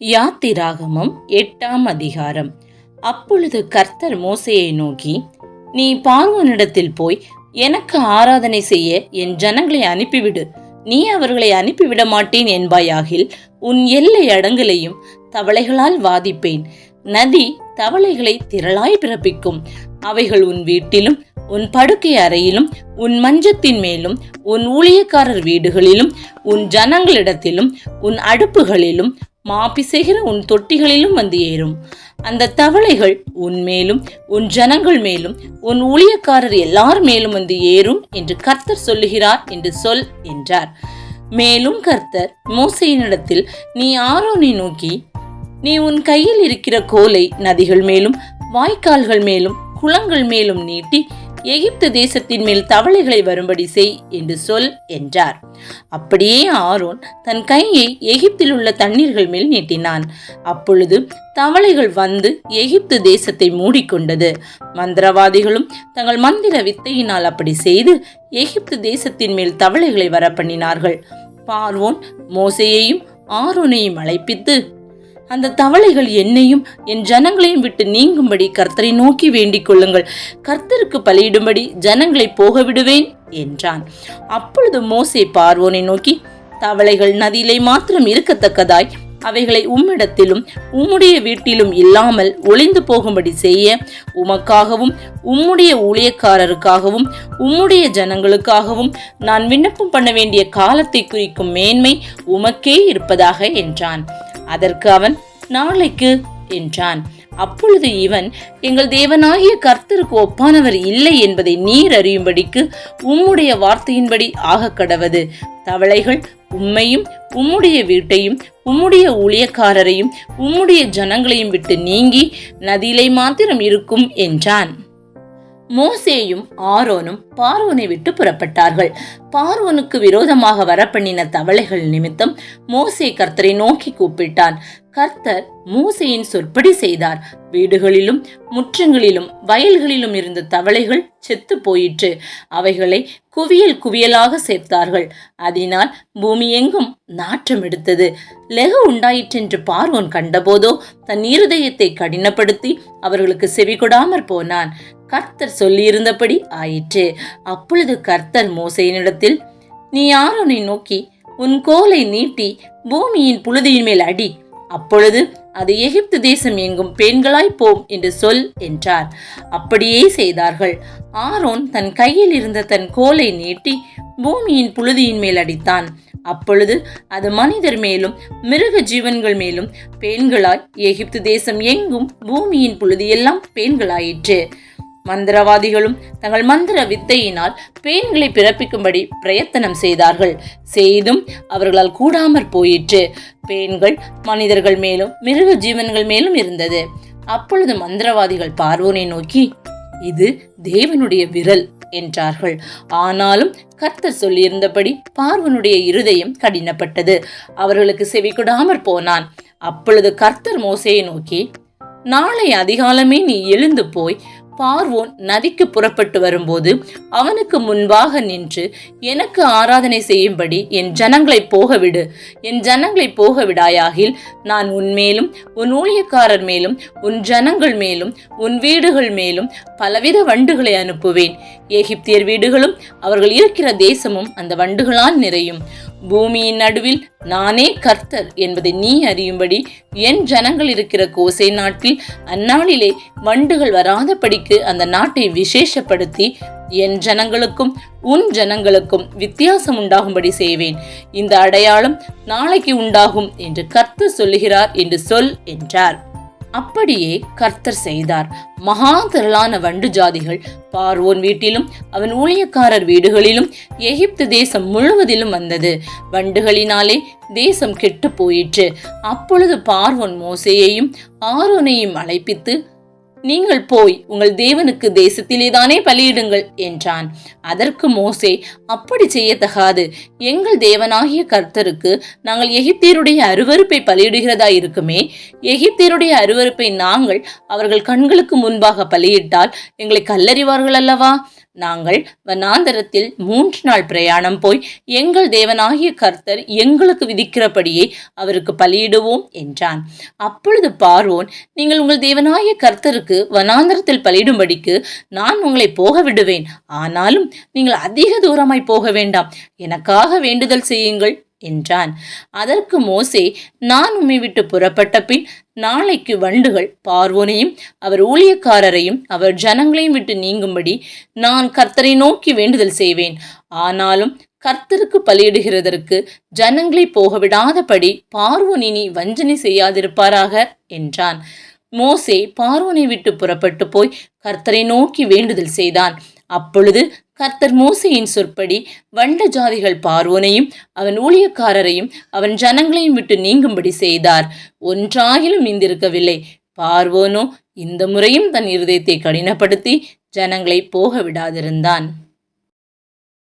யாத்திராகமம் எட்டாம் அதிகாரம். அப்பொழுது கர்த்தர் மோசையை நோக்கி நீ பார்வோனிடத்தில் போய் எனக்கு ஆராதனை செய்ய என் ஜனங்களை அனுப்பிவிடு. நீ அவர்களை அனுப்பிவிட மாட்டேன் என்பாயாகில் உன் எல்லை அடங்கலையும் தவளைகளால் வாதிப்பேன். நதி தவளைகளை திரளாய் பிறப்பிக்கும். அவைகள் உன் வீட்டிலும் உன் படுக்கை அறையிலும் உன் மஞ்சத்தின் மேலும் உன் ஊழியக்காரர் வீடுகளிலும் உன் ஜனங்களிடத்திலும் உன் அடுப்புகளிலும் மாப்பிசைகிற உன் தொட்டிகளிலும் வந்து ஏறும். அந்த தவளைகள் உன் மேலும் உன் ஜனங்கள் மேலும் உன் ஊழியக்காரர் எல்லார் மேலும் வந்து ஏறும் என்று கர்த்தர் சொல்லுகிறார் என்று சொல் என்றார். மேலும் கர்த்தர் மோசையினிடத்தில் நீ ஆரோனை நோக்கி நீ உன் கையில் இருக்கிற கோலை நதிகள் மேலும் வாய்க்கால்கள் மேலும் குளங்கள் மேலும் நீட்டி எகிப்து தேசத்தின் மேல் தவளைகளை வரும்படி செய் என்று சொல் என்றார். அப்படியே ஆரோன் தன் கையை எகிப்தில் உள்ள தண்ணீர்கள் மேல் நீட்டினான். அப்பொழுது தவளைகள் வந்து எகிப்து தேசத்தை மூடிக்கொண்டது. மந்திரவாதிகளும் தங்கள் மந்திர வித்தையினால் அப்படி செய்து எகிப்து தேசத்தின் மேல் தவளைகளை வர பண்ணினார்கள் பார்வோன் மோசையையும் ஆரோனையும் அழைப்பித்து அந்த தவளைகள் என்னையும் என் ஜனங்களையும் விட்டு நீங்கும்படி கர்த்தரை நோக்கி வேண்டிக் கொள்ளுங்கள். கர்த்தருக்கு பலியிடும்படி ஜனங்களை போக விடுவேன் என்றான். அப்பொழுது மோசே பார்வோனை நோக்கி தவளைகள் நதியிலே மாத்திரம் இருக்கத்தக்கதாய் அவைகளை உம்மிடத்திலும் உம்முடைய வீட்டிலும் இல்லாமல் ஒளிந்து போகும்படி செய்ய உமக்காகவும் உம்முடைய ஊழியக்காரருக்காகவும் உம்முடைய ஜனங்களுக்காகவும் நான் விண்ணப்பம் பண்ண வேண்டிய காலத்தை குறிக்கும் மேன்மை உமக்கே இருப்பதாக என்றான். அதற்கு அவன் நாளைக்கு என்றான். அப்பொழுது இவன் எங்கள் தேவனாகிய கர்த்தருக்கு ஒப்பானவர் இல்லை என்பதை நீர் அறியும்படிக்கு உம்முடைய வார்த்தையின்படி ஆக கடவது. தவளைகள் உம்மையும் உம்முடைய வீட்டையும் உம்முடைய ஊழியக்காரரையும் உம்முடைய ஜனங்களையும் விட்டு நீங்கி நதியிலே மாத்திரம் இருக்கும் என்றான். மோசேயும் ஆரோனும் பார்வோனை விட்டு புறப்பட்டார்கள். பார்வோனுக்கு விரோதமாக வரப்பண்ணின தவளைகள் நிமித்தம் மோசே கர்த்தரை நோக்கி கூப்பிட்டான். கர்த்தர் மூசையின் சொற்படி செய்தார். வீடுகளிலும் முற்றங்களிலும் வயல்களிலும் இருந்த தவளைகள் செத்து போயிற்று. அவைகளை குவியல் குவியலாக சேர்த்தார்கள். அதனால் பூமி எங்கும் நாற்றம் எடுத்தது. லெகு உண்டாயிற்றென்று பார்வோன் கண்டபோதோ தன் இருதயத்தை கடினப்படுத்தி அவர்களுக்கு செவி கொடாமற் போனான். கர்த்தர் சொல்லியிருந்தபடி ஆயிற்று. அப்பொழுது கர்த்தர் மோசையினிடத்தில் நீ ஆரோனை நோக்கி? உன் கோலை நீட்டி பூமியின் புழுதியின் மேல் அடி. அப்பொழுது அது எகிப்து தேசம் எங்கும் பெண்களாய் போம் என்று சொல் என்றார். அப்படியே செய்தார்கள். ஆரோன் தன் கையில் இருந்த தன் கோலை நீட்டி பூமியின் புழுதியின் மேல் அடித்தான். அப்பொழுது அது மனிதர் மேலும் மிருக ஜீவன்கள் மேலும் பெண்களாய் எகிப்து தேசம் எங்கும் பூமியின் புழுதியெல்லாம் பெண்களாயிற்று. மந்திரவாதிகளும் தங்கள் மந்திர வித்தையினால் பேன்களை பிறப்பிக்கும்படி பிரயத்தனம் செய்தார்கள். செய்தும் அவர்களால் கூடாமற் போயிற்று. பேன்கள் மனிதர்கள் மேலும் மிருக ஜீவன்கள் மேலும் இருந்தது. அப்பொழுது மந்திரவாதிகள் பார்வோனை நோக்கி இது தேவனுடைய விரல் என்றார்கள். ஆனாலும் கர்த்தர் சொல்லியிருந்தபடி பார்வனுடைய இருதயம் கடினப்பட்டது. அவர்களுக்கு செவி கொடாமற் போனான். அப்பொழுது கர்த்தர் மோசையை நோக்கி நாளை அதிகாலமே நீ எழுந்து போய் பார்வோன் நதிக்கு புறப்பட்டு வரும்போது அவனுக்கு முன்பாக நின்று எனக்கு ஆராதனை செய்யும்படி என் ஜனங்களை போகவிடு என் ஜனங்களை போக விடாயாகில் நான் உன் மேலும் உன் ஊழியக்காரர் மேலும் உன் ஜனங்கள் மேலும் உன் வீடுகள் மேலும் பலவித வண்டுகளை அனுப்புவேன். எகிப்தியர் வீடுகளும் அவர்கள் இருக்கிற தேசமும் அந்த வண்டுகளால் நிறையும். பூமியின் நடுவில் நானே கர்த்தர் என்பதை நீ அறியும்படி என் ஜனங்கள் இருக்கிற கோசை நாட்டில் அந்நாளிலே வண்டுகள் வராதபடிக்கு அந்த நாட்டை விசேஷப்படுத்தி என் ஜனங்களுக்கும் உன் ஜனங்களுக்கும் வித்தியாசம் உண்டாகும்படி செய்வேன். இந்த அடையாளம் நாளைக்கு உண்டாகும் என்று கர்த்தர் சொல்லுகிறார் என்று சொல் என்றார். அப்படியே கர்த்தர் செய்தார். மகா திரளான வண்டு ஜாதிகள் பார்வோன் வீட்டிலும் அவன் ஊழியக்காரர் வீடுகளிலும் எகிப்து தேசம் முழுவதிலும் வந்தது. வண்டுகளினாலே தேசம் கெட்டு போயிற்று. அப்பொழுது பார்வோன் மோசையையும் ஆரோனையும் அழைப்பித்து நீங்கள் போய் உங்கள் தேவனுக்கு தேசத்திலேதானே பலியிடுங்கள் என்றான். அதற்கு மோசே அப்படி செய்யத்தகாது. எங்கள் தேவனாகிய கர்த்தருக்கு நாங்கள் எகிப்தியருடைய அருவருப்பை பலியிடுகிறதா இருக்குமே? எகிப்தியருடைய அருவருப்பை நாங்கள் அவர்கள் கண்களுக்கு முன்பாக பலியிட்டால் எங்களை கல்லறிவார்கள் அல்லவா நாங்கள் வனாந்தரத்தில் மூன்று நாள் பிரயாணம் போய் எங்கள் தேவனாகிய கர்த்தர் எங்களுக்கு விதிக்கிறபடியே அவருக்கு பலியிடுவோம் என்றான். அப்பொழுது பார்வோன் நீங்கள் உங்கள் தேவனாகிய கர்த்தருக்கு வனாந்தரத்தில் பலியிடும்படிக்கு நான் உங்களை போக விடுவேன் ஆனாலும் நீங்கள் அதிக தூரமாய் போக வேண்டாம். எனக்காக வேண்டுதல் செய்யுங்கள். என்றான். அதற்கு மோசே நான் உம்மை விட்டு புறப்பட்ட பின் நாளைக்கு வண்டுகள் பார்வோனையும் அவர் ஊழியக்காரரையும் அவர் ஜனங்களையும் விட்டு நீங்கும்படி நான் கர்த்தரை நோக்கி வேண்டுதல் செய்வேன். ஆனாலும் கர்த்தருக்கு பலியிடுகிறதற்கு ஜனங்களை போகவிடாதபடி பார்வோனினி வஞ்சனை செய்யாதிருப்பாராக என்றான். மோசே பார்வோனை விட்டு புறப்பட்டு போய் கர்த்தரை நோக்கி வேண்டுதல் செய்தான். அப்பொழுது கர்த்தர் மோசையின் சொற்படி வண்ட ஜாதிகள் பார்வோனையும் அவன் ஊழியக்காரரையும் அவன் ஜனங்களையும் விட்டு நீங்கும்படி செய்தார். ஒன்றாகிலும் நீந்திருக்கவில்லை. பார்வோனோ இந்த முறையும் தன் இருதயத்தை கடினப்படுத்தி ஜனங்களை போக விடாதிருந்தான்.